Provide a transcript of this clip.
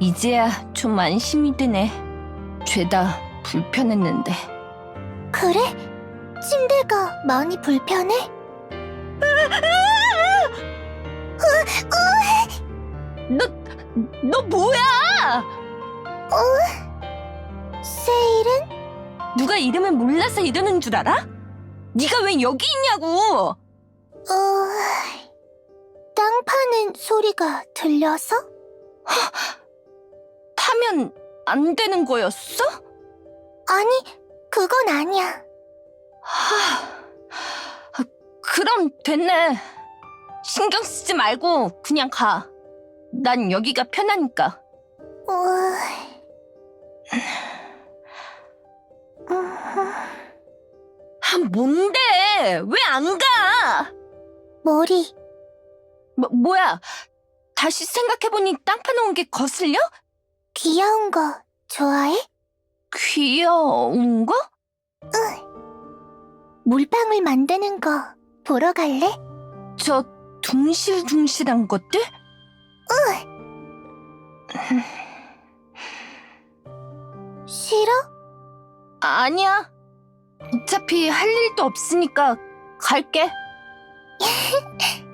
이제야 좀 안심이 드네. 죄다 불편했는데. 그래? 침대가 많이 불편해? 너, 너 뭐야? 세일은? 누가 이름을 몰라서 이러는 줄 알아? 네가 왜 여기 있냐고! 어... 땅 파는 소리가 들려서? 파면 안 되는 거였어? 아니, 그건 아니야. 하, 그럼 됐네. 신경 쓰지 말고 그냥 가. 난 여기가 편하니까. 어... 음, 아, 뭔데? 왜 안 가? 머리, 뭐, 뭐야? 다시 생각해보니 땅 파놓은 게 거슬려? 귀여운 거 좋아해? 귀여운 거? 물방울 만드는 거 보러 갈래? 저 둥실둥실한 것들? 싫어? 아니야. 어차피 할 일도 없으니까 갈게.